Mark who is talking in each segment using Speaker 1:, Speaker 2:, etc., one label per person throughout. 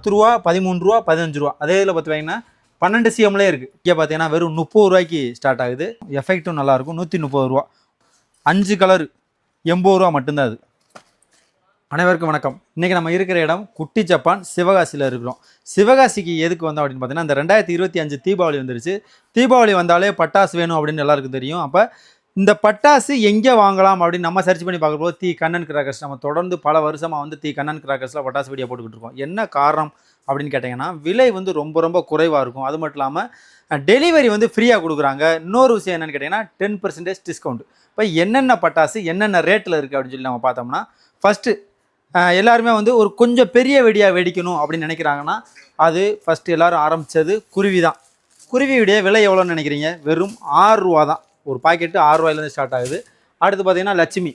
Speaker 1: பத்து ரூபா பதிமூணு ரூபா பதினஞ்சு ரூபா அதே இதில் பார்த்தீங்கன்னா பன்னெண்டு சிஎம்லேயே இருக்குது இங்கே பார்த்தீங்கன்னா வெறும் முப்பது ரூபாய்க்கு ஸ்டார்ட் ஆகுது. எஃபெக்ட்டும் நல்லாயிருக்கும். நூற்றி முப்பது ரூபா. அஞ்சு கலர் எண்பது ரூபா மட்டும்தான் அது. அனைவருக்கும் வணக்கம். இன்றைக்கி நம்ம இருக்கிற இடம் குட்டி ஜப்பான் சிவகாசியில் இருக்கிறோம். சிவகாசிக்கு எதுக்கு வந்தோம் அப்படின்னு பார்த்தீங்கன்னா இந்த ரெண்டாயிரத்தி இருபத்தி அஞ்சு தீபாவளி வந்துருச்சு. தீபாவளி வந்தாலே பட்டாசு வேணும் அப்படின்னு எல்லாருக்கும் தெரியும். அப்போ இந்த பட்டாசு எங்கே வாங்கலாம் அப்படின்னு நம்ம சர்ச் பண்ணி பார்க்கும்போது தீ கண்ணன் கிராக்கர்ஸ் நம்ம தொடர்ந்து பல வருஷமாக வந்து தீ கண்ணன் கிராக்கர்ஸில் பட்டாசு வீடியோ போட்டுக்கிட்டு இருக்கோம். என்ன காரணம் அப்படின்னு கேட்டிங்கன்னா விலை வந்து ரொம்ப ரொம்ப குறைவாக இருக்கும். அது மட்டும் இல்லாமல் டெலிவரி வந்து ஃப்ரீயாக கொடுக்குறாங்க. இன்னொரு விஷயம் என்னென்னு கேட்டிங்கன்னா டென் பர்சன்டேஜ் டிஸ்கவுண்ட் இப்போ என்னென்ன பட்டாசு என்னென்ன ரேட்டில் இருக்குது அப்படின்னு சொல்லி நம்ம பார்த்தோம்னா ஃபஸ்ட்டு எல்லாருமே வந்து ஒரு கொஞ்சம் பெரிய வெடியாக வெடிக்கணும் அப்படின்னு நினைக்கிறாங்கன்னா அது ஃபஸ்ட்டு எல்லாரும் ஆரம்பித்தது குருவி தான். குருவியுடைய விலை எவ்வளோன்னு நினைக்கிறீங்க? வெறும் ஆறு ரூபா தான். ஒரு பாக்கெட்டு ஆறு ரூபாயிலேருந்து ஸ்டார்ட் ஆகுது. அடுத்து பார்த்தீங்கன்னா லட்சுமி.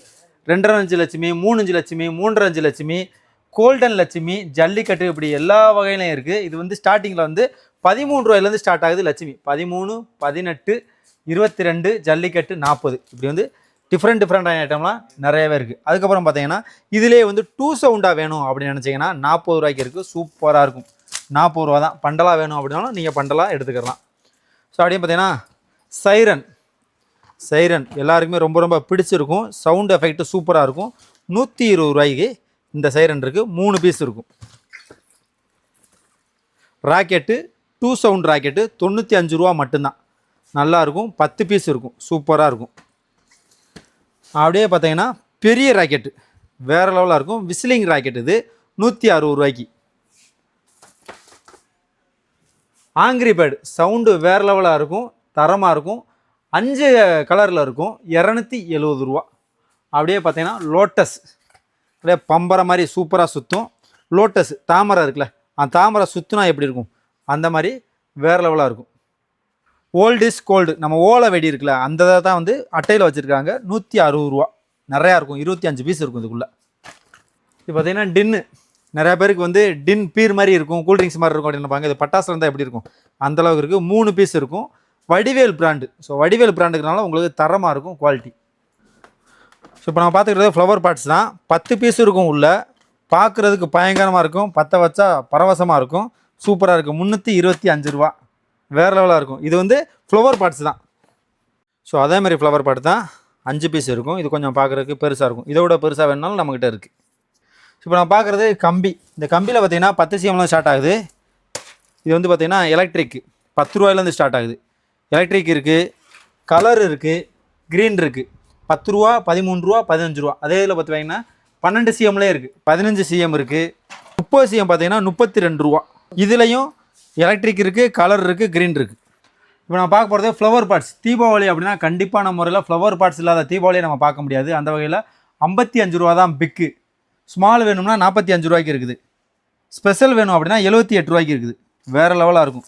Speaker 1: ரெண்டரை அஞ்சு லட்சுமி மூணு அஞ்சு லட்சுமி மூன்றரை அஞ்சு லட்சுமி கோல்டன் லட்சுமி ஜல்லிக்கட்டு இப்படி எல்லா வகையிலையும் இருக்குது இது வந்து ஸ்டார்டிங்கில் வந்து பதிமூணு ரூபாயிலேருந்து ஸ்டார்ட் ஆகுது லட்சுமி. பதிமூணு பதினெட்டு இருபத்தி ரெண்டு ஜல்லிக்கட்டு நாற்பது இப்படி வந்து டிஃப்ரெண்ட் டிஃப்ரெண்டான ஐட்டம்லாம் நிறையவே இருக்குது அதுக்கப்புறம் பார்த்தீங்கன்னா இதிலே வந்து டூ சவுண்டாக வேணும் அப்படின்னு நினச்சிங்கன்னா நாற்பது ரூபாய்க்கு இருக்குது சூப்பராக இருக்கும். நாற்பது ரூபா தான். பண்டலாக வேணும் அப்படின்னாலும் நீங்கள் பண்டலாக எடுத்துக்கலாம். ஸோ அப்படியே பார்த்தீங்கன்னா சைரன் சைரன் எல்லாருக்குமே ரொம்ப ரொம்ப பிடிச்சிருக்கும். சவுண்ட் எஃபெக்ட் சூப்பராக இருக்கும். நூற்றி இருபது ரூபாய்க்கு இந்த சைரன் இருக்குது மூணு பீஸ் இருக்கும். ராக்கெட்டு டூ சவுண்ட் ராக்கெட்டு தொண்ணூற்றி அஞ்சு ரூபா மட்டும்தான். நல்லாயிருக்கும் பத்து பீஸ் இருக்கும். சூப்பராக இருக்கும். அப்படியே பார்த்தீங்கன்னா பெரிய ராக்கெட்டு வேறு லெவலாக இருக்கும். விசிலிங் ராக்கெட் இது நூற்றி அறுபது ரூபாய்க்கு. ஆங்கிரி பேர்டு சவுண்டு வேறு லெவலாக இருக்கும். தரமாக இருக்கும். அஞ்சு கலரில் இருக்கும். இரநூத்தி எழுபது ரூபா. அப்படியே பார்த்தீங்கன்னா லோட்டஸ் அப்படியே பம்பரை மாதிரி சூப்பராக சுற்றும் லோட்டஸ் தாமரை இருக்குல்ல அந்த தாமரை சுற்றுனா எப்படி இருக்கும்? அந்த மாதிரி வேறு லெவலாக இருக்கும். ஓல்டு இஸ் கோல்டு நம்ம ஓலை வெடி இருக்குல்ல அந்த இதை தான் வந்து அட்டையில் வச்சுருக்காங்க. நூற்றி அறுபது ரூபா. நிறையா இருக்கும். இருபத்தி அஞ்சு பீஸ் இருக்கும் இதுக்குள்ளே. இது பார்த்தீங்கன்னா டின்னு நிறையா பேருக்கு வந்து டின் பீர் மாதிரி இருக்கும். கூல்ட்ரிங்க்ஸ் மாதிரி இருக்கும் அப்படின்னு நினைப்பாங்க. இது பட்டாசு இருந்தால் எப்படி இருக்கும்? அந்த அளவுக்கு இருக்குது மூணு பீஸ் இருக்கும். வடிவேல் பிராண்டு ஸோ வடிவேல் பிராண்டுக்குனால உங்களுக்கு தரமாக இருக்கும் குவாலிட்டி ஸோ இப்போ நம்ம பார்த்துக்கிறது ஃப்ளவர் பாட்ஸ் தான். பத்து பீஸ் இருக்கும் உள்ள. பார்க்குறதுக்கு பயங்கரமாக இருக்கும். பற்ற வச்சா பரவசமாக இருக்கும். சூப்பராக இருக்கும். முந்நூற்றி இருபத்தி அஞ்சு ரூபா. வேறு லெவலாக இருக்கும். இது வந்து ஃப்ளவர் பாட்ஸ் தான். ஸோ அதே மாதிரி ஃப்ளவர் பாட் தான். அஞ்சு பீஸ் இருக்கும். இது கொஞ்சம் பார்க்குறதுக்கு பெருசாக இருக்கும். இதை விட பெருசாக வேணுனாலும் நம்மக்கிட்ட இருக்குது இப்போ நான் பார்க்குறது கம்பி. இந்த கம்பியில் பார்த்தீங்கன்னா பத்து சிஎம்லாம் ஸ்டார்ட் ஆகுது. இது வந்து பார்த்திங்கன்னா எலக்ட்ரிக் பத்து ரூபாயிலேருந்து ஸ்டார்ட் ஆகுது. எலக்ட்ரிக் இருக்குது கலர் இருக்குது க்ரீன் இருக்குது பத்து ரூபா பதிமூணு ரூபா பதினஞ்சு ரூபா. அதே இதில் பார்த்து பார்த்தீங்கன்னா பன்னெண்டு சிஎம்லேயே இருக்குது பதினஞ்சு சிஎம் இருக்குது முப்பது சிஎம் பார்த்தீங்கன்னா முப்பத்தி ரெண்டு ரூபா. இதுலேயும் எலக்ட்ரிக் இருக்குது கலர் இருக்குது க்ரீன் இருக்குது இப்போ நான் பார்க்க போகிறது ஃப்ளவர் பார்ட்ஸ் தீபாவளி அப்படின்னா கண்டிப்பான முறையில் ஃப்ளவர் பார்ட்ஸ் இல்லாத தீபாவளியை நம்ம பார்க்க முடியாது. அந்த வகையில் ஐம்பத்தி அஞ்சு ரூபா தான் பிக்கு ஸ்மால் வேணும்னா நாற்பத்தி அஞ்சு ரூபாய்க்கு இருக்குது. ஸ்பெஷல் வேணும் அப்படின்னா எழுபத்தி எட்டு ரூபாய்க்கு இருக்குது. வேறு லெவலாக இருக்கும்.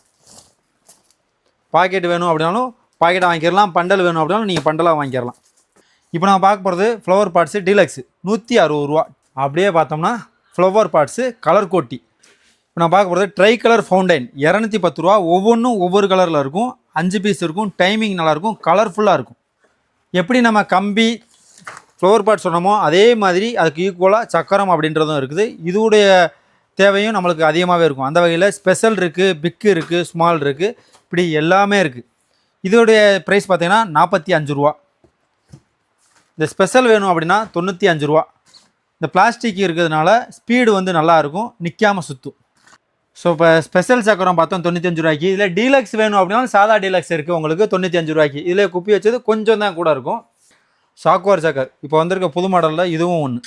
Speaker 1: பாக்கெட் வேணும் அப்படின்னாலும் பாக்கெட் வாங்கிக்கிறலாம் பண்டல் வேணும் அப்படின்னாலும் நீங்கள் பண்டலாக வாங்கிடலாம் இப்போ நான் பார்க்க போகிறது ஃப்ளவர் பார்ட்ஸு டீலக்ஸு நூற்றி அறுபது ரூபா. அப்படியே பார்த்தோம்னா ஃப்ளவர் பார்ட்ஸு கலர் கோட்டி. இப்போ நான் பார்க்க போகிறது ட்ரை கலர் ஃபவுண்டைன் இரநூத்தி பத்து ரூபா. ஒவ்வொன்றும் ஒவ்வொரு கலரில் இருக்கும். அஞ்சு பீஸ் இருக்கும். டைமிங் நல்லாயிருக்கும் கலர்ஃபுல்லாக இருக்கும். எப்படி நம்ம கம்பி ஃப்ளவர் பாட் சொன்னோமோ அதே மாதிரி அதுக்கு ஈக்குவலாக சக்கரம் அப்படின்றதும் இருக்குது. இதுவுடைய தேவையும் நம்மளுக்கு அதிகமாகவே இருக்கும். அந்த வகையில் ஸ்பெஷல் இருக்குது பிக்கு இருக்குது ஸ்மால் இருக்குது இப்படி எல்லாமே இருக்குது இதோடைய ப்ரைஸ் பார்த்திங்கன்னா நாற்பத்தி அஞ்சு ரூபா. இந்த ஸ்பெஷல் வேணும் அப்படின்னா தொண்ணூற்றி அஞ்சு ரூபா. இந்த பிளாஸ்டிக் இருக்கிறதுனால ஸ்பீடு வந்து நல்லா இருக்கும். நிற்காமல் சுற்றும் ஸோ இப்போ ஸ்பெஷல் சக்கரம் பார்த்தோம் தொண்ணூத்தஞ்சு ரூபாய்க்கு. இதில் டீலக்ஸ் வேணும் அப்படின்னா சாதா டீலக்ஸ் இருக்குது உங்களுக்கு தொண்ணூற்றி அஞ்சு ரூபாய்க்கு. இதில் குப்பி வச்சது கொஞ்சம் தான் கூட இருக்கும். சாக்குவார் சக்கர். இப்போ வந்திருக்க புது மாடலில் இதுவும் ஒன்று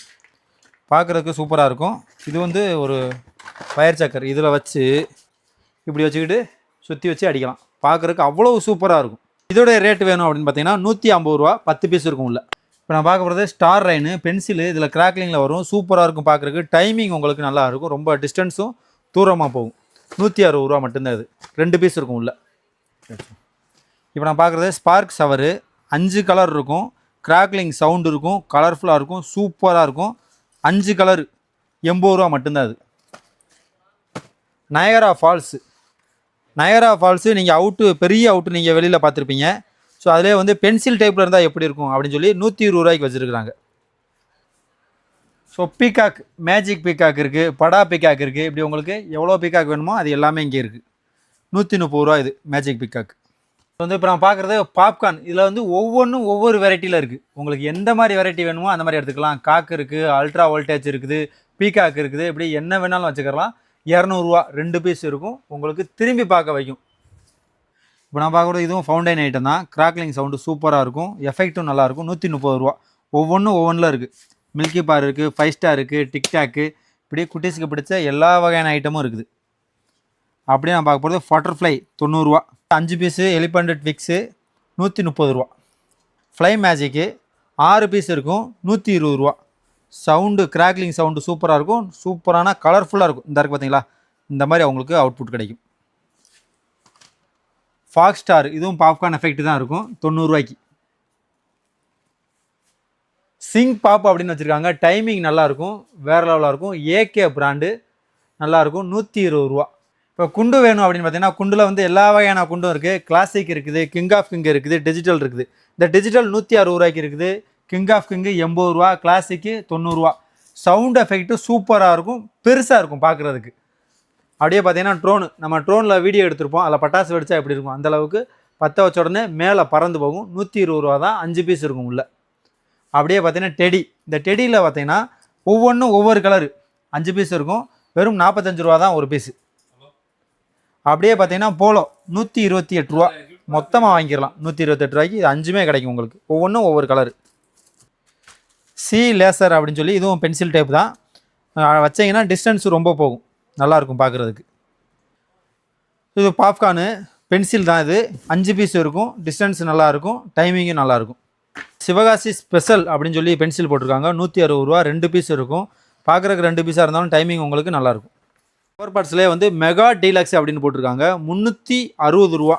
Speaker 1: பார்க்குறதுக்கு சூப்பராக இருக்கும். இது வந்து ஒரு ஃபயர் சக்கர். இதில் வச்சு இப்படி வச்சுக்கிட்டு சுற்றி வச்சு அடிக்கலாம். பார்க்குறதுக்கு அவ்வளோ சூப்பராக இருக்கும். இதோடைய ரேட் வேணும் அப்படின்னு பார்த்தீங்கன்னா நூற்றி ஐம்பது ரூபா பத்து பீஸ் இருக்கும் உள்ள. இப்போ நான் பார்க்க போகிறது ஸ்டார் ரைனு பென்சிலு இதில் கிராக்லிங்கில் வரும். சூப்பராக இருக்கும் பார்க்குறதுக்கு டைமிங் உங்களுக்கு நல்லா இருக்கும். ரொம்ப டிஸ்டன்ஸும் தூரமாக போகும். நூற்றி அறுபது ரூபா மட்டும்தான் இது. ரெண்டு பீஸ் இருக்கும் உள்ள. இப்போ நான் பார்க்குறது ஸ்பார்க் சவரு அஞ்சு கலர் இருக்கும். கிராக்லிங் சவுண்ட் இருக்கும். கலர்ஃபுல்லாக இருக்கும். சூப்பராக இருக்கும். அஞ்சு கலர். எண்பது ரூபா மட்டும்தான் அது. Niagara falls. நயகரா ஃபால்ஸு நீங்கள் அவுட்டு பெரிய அவுட்டு நீங்கள் வெளியில் பார்த்துருப்பீங்க. ஸோ அதிலே வந்து பென்சில் டைப்பில் இருந்தால் எப்படி இருக்கும் அப்படின்னு சொல்லி நூற்றி இருபது ரூபாய்க்கு வச்சுருக்குறாங்க. ஸோ பீகாக் மேஜிக் பீகாக் இருக்குது படா பீகாக் இருக்குது இப்படி உங்களுக்கு எவ்வளோ பீகாக் வேணுமோ அது எல்லாமே இங்கே இருக்குது நூற்றி முப்பது ரூபா இது மேஜிக் பீகாக் வந்து இப்போ நான் பார்க்குறது பாப்கார்ன் இதில் வந்து ஒவ்வொன்றும் ஒவ்வொரு வெரைட்டியில் இருக்குது உங்களுக்கு எந்த மாதிரி வெரைட்டி வேணுமோ அந்த மாதிரி எடுத்துக்கலாம். காக்கு இருக்குது அல்ட்ரா வோல்டேஜ் இருக்குது பீகாக் இருக்குது. இப்படி என்ன வேணாலும் வச்சுக்கலாம் இரநூறுவா ரெண்டு பீஸ் இருக்கும். உங்களுக்கு திரும்பி பார்க்க வைக்கும். இப்போ நான் பார்க்குறது இதுவும் ஃபவுண்டைன் ஐட்டம் தான். கிராக்லிங் சவுண்டு சூப்பராக இருக்கும். எஃபெக்ட்டும் நல்லாயிருக்கும் நூற்றி முப்பது ரூபா ஒவ்வொன்றும் ஒவ்வொன்றில் இருக்குது மில்கி பார் இருக்குது ஃபைவ் ஸ்டார் இருக்குது டிக்டாக்கு இப்படியே குட்டீஸுக்கு பிடிச்ச எல்லா வகையான ஐட்டமும் இருக்குது. அப்படியே நான் பார்க்க போகிறது பட்டர்ஃப்ளை தொண்ணூறுரூவா அஞ்சு பீஸு எலிபண்டட் விக்ஸு நூற்றி முப்பது ரூபா. ஃப்ளை மேஜிக்கு ஆறு பீஸ் இருக்கும் நூற்றி இருபது ரூபா. சவுண்டு கிராக்லிங் சவுண்டு சூப்பராக இருக்கும் சூப்பரான கலர்ஃபுல்லாக இருக்கும். இந்த இருக்குது பார்த்தீங்களா இந்த மாதிரி அவங்களுக்கு அவுட்புட் கிடைக்கும். ஃபாக் ஸ்டார் இதுவும் பாப்கார்ன் எஃபெக்ட் தான் இருக்கும் தொண்ணூறுரூவாய்க்கு சிங் பாப் அப்படின்னு வச்சுருக்காங்க டைமிங் நல்லாயிருக்கும் வேறு லெவலாக இருக்கும். ஏகே பிராண்டு நல்லாயிருக்கும் நூற்றி இருபது ரூபா. இப்போ குண்டு வேணும் அப்படின்னு பார்த்தீங்கன்னா குண்டில் வந்து எல்லா வகையான குண்டும் இருக்குது கிளாசிக் இருக்குது கிங் ஆஃப் கிங் இருக்குது டிஜிட்டல் இருக்குது. இந்த டிஜிட்டல் நூற்றி அறுபது ரூபாய்க்கு இருக்குது. கிங் ஆஃப் கிங்கு எண்பது ரூபா கிளாசிக்கு தொண்ணூறுரூவா சவுண்ட் எஃபெக்ட்டு சூப்பராக இருக்கும் பெருசாக இருக்கும் பார்க்குறதுக்கு அப்படியே பார்த்தீங்கன்னா ட்ரோனு நம்ம ட்ரோனில் வீடியோ எடுத்திருப்போம். அதில் பட்டாசு வெடிச்சா எப்படி இருக்கும்? அந்தளவுக்கு பற்ற வச்ச உடனே மேலே பறந்து போகும். நூற்றி இருபது ரூபா தான் அஞ்சு பீஸ் இருக்கும் உள்ளே. அப்படியே பார்த்தீங்கன்னா டெடி இந்த டெடியில் பார்த்தீங்கன்னா ஒவ்வொன்றும் ஒவ்வொரு கலரு அஞ்சு பீஸ் இருக்கும். வெறும் நாற்பத்தஞ்சு ரூபா தான் ஒரு பீஸு அப்படியே பார்த்தீங்கன்னா போலோ நூற்றி இருபத்தி எட்டு ரூபா. மொத்தமாக வாங்கிடலாம். நூற்றி இருபத்தெட்டு ரூபாய்க்கு இது அஞ்சுமே கிடைக்கும் உங்களுக்கு. ஒவ்வொன்றும் ஒவ்வொரு கலரு சி லேசர் அப்படின்னு சொல்லி இதுவும் பென்சில் டைப் தான். வச்சிங்கன்னா டிஸ்டன்ஸ் ரொம்ப போகும். நல்லாயிருக்கும் பார்க்குறதுக்கு. இது பாப்கார்னு பென்சில் தான் இது. அஞ்சு பீஸ் இருக்கும். டிஸ்டன்ஸ் நல்லாயிருக்கும் டைமிங்கும் நல்லாயிருக்கும் சிவகாசி ஸ்பெஷல் அப்படின்னு சொல்லி பென்சில் போட்டிருக்காங்க. நூற்றி அறுபது ரூபா ரெண்டு பீஸ் இருக்கும். பார்க்குறக்கு ரெண்டு பீஸாக இருந்தாலும் டைமிங் உங்களுக்கு நல்லாயிருக்கும் பவர் பார்ட்ஸ்லேயே வந்து மெகா டீலக்ஸ் அப்படின்னு போட்டிருக்காங்க. முந்நூற்றி அறுபது ரூபா.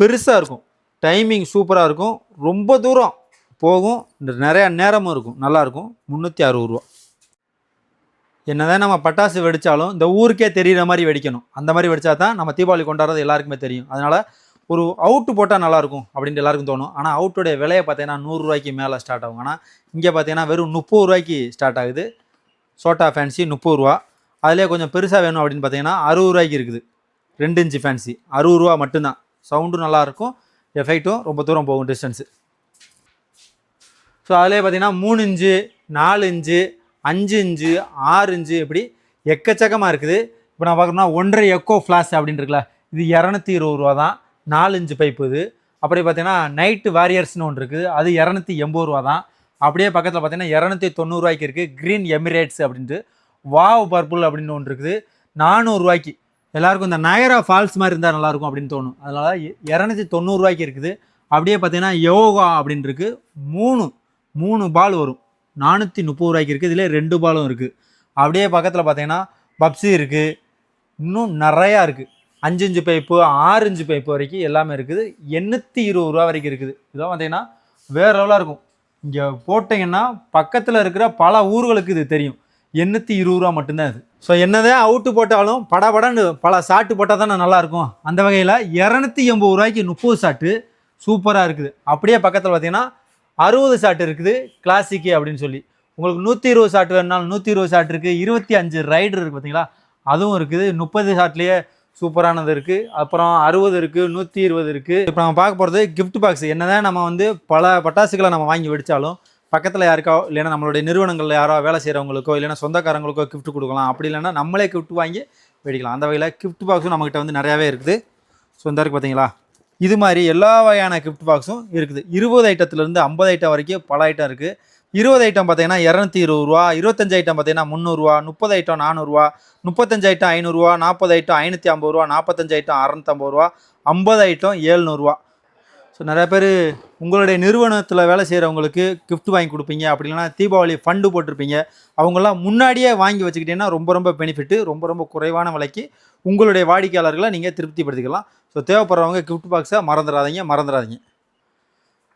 Speaker 1: பெருசாக இருக்கும். டைமிங் சூப்பராக இருக்கும். ரொம்ப தூரம் போகும். நிறையா நேரமும் இருக்கும். நல்லாயிருக்கும் முந்நூற்றி அறுபது ரூபா. என்னதான் நம்ம பட்டாசு வெடித்தாலும் இந்த ஊருக்கே தெரிகிற மாதிரி வெடிக்கணும். அந்த மாதிரி வெடித்தா தான் நம்ம தீபாவளி கொண்டாடுறது எல்லாருக்குமே தெரியும். அதனால் ஒரு அவுட்டு போட்டால் நல்லாயிருக்கும் அப்படின்ட்டு எல்லாருக்கும் தோணும். ஆனால் அவுட்டுடைய விலையை பார்த்தீங்கன்னா நூறுரூவாய்க்கு மேலே ஸ்டார்ட் ஆகும். ஆனால் இங்கே பார்த்தீங்கன்னா வெறும் முப்பது ரூபாய்க்கு ஸ்டார்ட் ஆகுது. சோட்டா ஃபேன்சி முப்பது ரூபா. அதிலே கொஞ்சம் பெருசாக வேணும் அப்படின்னு பார்த்தீங்கன்னா அறுபது ரூபாய்க்கு இருக்குது. ரெண்டு இன்ச்சு ஃபேன்சி அறுபது ரூபா மட்டும்தான். சவுண்டும் நல்லாயிருக்கும் எஃபெக்ட்டும் ரொம்ப தூரம் போகும் டிஸ்டன்ஸு ஸோ அதிலே பார்த்தீங்கன்னா மூணு இன்ச்சு நாலு இன்ச்சு அஞ்சு இன்ச்சு ஆறு இன்ச்சு இப்படி எக்கச்சக்கமாக இருக்குது. இப்போ நான் பார்க்குறோம்னா ஒன்றரை எக்கோ ஃப்ளாஷ் அப்படின்னு இருக்குல்ல இது இரநூத்தி இருபது ரூபா தான். நாலு இன்ச்சு பைப்பு இது. அப்படியே பார்த்தீங்கன்னா நைட்டு வாரியர்ஸ்னு ஒன்று இருக்குது. அது இரநூத்தி எண்பது ரூபா தான். அப்படியே பக்கத்தில் பார்த்தீங்கன்னா இரநூத்தி தொண்ணூறுரூவாய்க்கு இருக்குது க்ரீன் எமிரேட்ஸ் அப்படின்ட்டு வாவ் பர்பிள் அப்படின்னு ஒன்று இருக்குது. நானூறுரூவாய்க்கு எல்லாருக்கும் இந்த நயரா ஃபால்ஸ் மாதிரி இருந்தால் நல்லாயிருக்கும் அப்படின்னு தோணும். அதனால் இரநூத்தி தொண்ணூறுரூவாய்க்கு இருக்குது. அப்படியே பார்த்தீங்கன்னா யோகா அப்படின்னு இருக்கு. மூணு மூணு பால் வரும். நானூற்றி முப்பது ரூபாய்க்கு இருக்குது இதில் ரெண்டு பாலும் இருக்குது அப்படியே பக்கத்தில் பார்த்தீங்கன்னா பப்ஸி இருக்குது இன்னும் நிறையா இருக்குது அஞ்சு இஞ்சு பைப்பு ஆறு இஞ்சு பைப்பு வரைக்கும் எல்லாமே இருக்குது. எண்ணூற்றி இருபது ரூபா வரைக்கும் இருக்குது. இதெல்லாம் பார்த்தீங்கன்னா வேறு லெவலாக இருக்கும். இங்கே போட்டிங்கன்னா பக்கத்தில் இருக்கிற பல ஊர்களுக்கு இது தெரியும். எண்ணூற்றி இருபது ரூபா மட்டும்தான் அது ஸோ என்னதான் அவுட்டு போட்டாலும் படபடன்னு பல சாட்டு போட்டால் தானே நல்லாயிருக்கும். அந்த வகையில் இரநூத்தி எண்பது ரூபாய்க்கு முப்பது சாட்டு சூப்பராக இருக்குது. அப்படியே பக்கத்தில் பார்த்தீங்கன்னா அறுபது சாட்டு இருக்குது கிளாசிக்கு அப்படின்னு சொல்லி. உங்களுக்கு நூற்றி இருபது சாட்டு வேணுனாலும் நூற்றி இருபது சாட்டு இருக்குது இருபத்தி அஞ்சு ரைடர் இருக்குது பார்த்தீங்களா அதுவும் இருக்குது. முப்பது சாட்லேயே சூப்பரானது இருக்குது அப்புறம் அறுபது இருக்குது நூற்றி இருபது இருக்குது இப்போ நம்ம பார்க்க போகிறது கிஃப்ட் பாக்ஸ் என்னதான் நம்ம வந்து பல பட்டாசுகளை நம்ம வாங்கி வெடித்தாலும் பக்கத்தில் யாருக்கோ இல்லைன்னா நம்மளுடைய நிறுவனங்களில் யாரோ வேலை செய்கிறவங்களுக்கோ இல்லைன்னா சொந்தக்காரங்களுக்கோ கிஃப்ட் கொடுக்கலாம். அப்படி இல்லைன்னா நம்மளே கிஃப்ட் வாங்கி வெடிக்கலாம். அந்த வகையில் கிஃப்ட் பாக்ஸும் நம்மகிட்ட வந்து நிறையாவே இருக்குது. ஸோ இந்த இருக்கு பார்த்தீங்களா இது மாதிரி எல்லா வகையான கிஃப்ட் பாக்ஸும் இருக்குது. இருபது ஐட்டத்துலேருந்து ஐம்பது ஐட்டம் வரைக்கும் பல ஐட்டம் இருக்குது இருபது ஐட்டம் பார்த்தீங்கன்னா இரநூத்தி இருபது ரூபா இருபத்தஞ்சு ஐட்டம் பார்த்தீங்கன்னா முந்நூறுரூவா முப்பது ஐட்டம் நானூறுரூவா முப்பத்தஞ்சு ஐட்டம் ஐநூறுரூவா நாற்பது ஐட்டம் ஐநூற்றி ஐம்பது ரூபா நாற்பத்தஞ்சு ஐட்டம் அறநூற்றம்பது ரூபா ஐம்பது ஐட்டம் ஏழ்நூறுவா ஸோ நிறைய பேர் உங்களுடைய நிறுவனத்தில் வேலை செய்கிறவங்களுக்கு கிஃப்ட் வாங்கி கொடுப்பீங்க. அப்படி இல்லைன்னா தீபாவளி ஃபண்டு போட்டிருப்பீங்க. அவங்களாம் முன்னாடியே வாங்கி வச்சுக்கிட்டீங்கன்னா ரொம்ப ரொம்ப பெனிஃபிட்டு ரொம்ப ரொம்ப குறைவான விலைக்கு உங்களுடைய வாடிக்கையாளர்களை நீங்கள் திருப்திப்படுத்திக்கலாம். ஸோ தேவைப்படுறவங்க கிஃப்ட் பாக்ஸை மறந்துடாதீங்க மறந்துடாதீங்க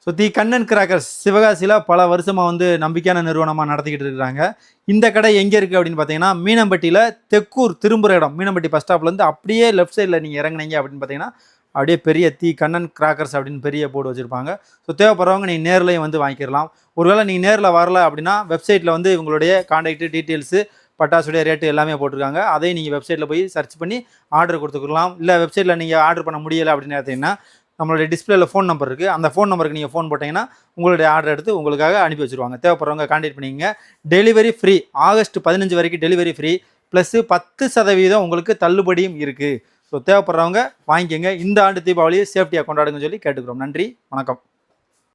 Speaker 1: ஸோ தி கண்ணன் கிராக்கர்ஸ் சிவகாசியில் பல வருஷமாக வந்து நம்பிக்கையான நிறுவனமாக நடத்திக்கிட்டு இருக்கிறாங்க. இந்த கடை எங்கே இருக்குது அப்படின்னு பார்த்தீங்கன்னா மீனம்பட்டியில் தெக்கூர் திரும்புகிற இடம். மீனம்பட்டி பஸ் ஸ்டாப்லேருந்து அப்படியே லெஃப்ட் சைடில் நீங்கள் இறங்குனீங்க அப்படின்னு பார்த்தீங்கன்னா அப்படியே பெரிய தீ கண்ணன் கிராக்கர்ஸ் அப்படின்னு பெரிய போர்டு வச்சுருப்பாங்க. ஸோ தேவைப்படுறவங்க நீங்கள் நேர்லையும் வந்து வாங்கிக்கலாம் ஒருவேளை நீங்கள் நேரில் வரல அப்படின்னா வெப்சைட்டில் வந்து இவங்களுடைய காண்டாக்ட் டீட்டெயில்ஸு பட்டாசுடைய ரேட்டு எல்லாமே போட்டிருக்காங்க. அதையும் நீங்கள் வெப்சைட்டில் போய் சர்ச் பண்ணி ஆர்டர் கொடுத்துக்கலாம். இல்லை வெப்சைட்டில் நீங்கள் ஆர்டர் பண்ண முடியலை அப்படின்னு பார்த்தீங்கன்னா நம்மளுடைய டிஸ்பிளேல ஃபோன் நம்பர் இருக்குது அந்த ஃபோன் நம்பருக்கு நீங்கள் ஃபோன் போட்டிங்கன்னா உங்களுடைய ஆர்டர் எடுத்து உங்களுக்காக அனுப்பி வச்சுருவாங்க. தேவைப்படுறவங்க காண்டாக்ட் பண்ணிக்கங்க. டெலிவரி ஃப்ரீ ஆகஸ்ட் பதினஞ்சு வரைக்கும் டெலிவரி ஃப்ரீ ப்ளஸ்ஸு பத்து சதவீதம் உங்களுக்கு தள்ளுபடியும் இருக்குது ஸோ தேவைப்படுறவங்க வாங்கிக்கோங்க. இந்த ஆண்டு தீபாவளியை சேஃப்டியாக கொண்டாடுங்கன்னு சொல்லி கேட்டுக்கிறோம். நன்றி. வணக்கம்.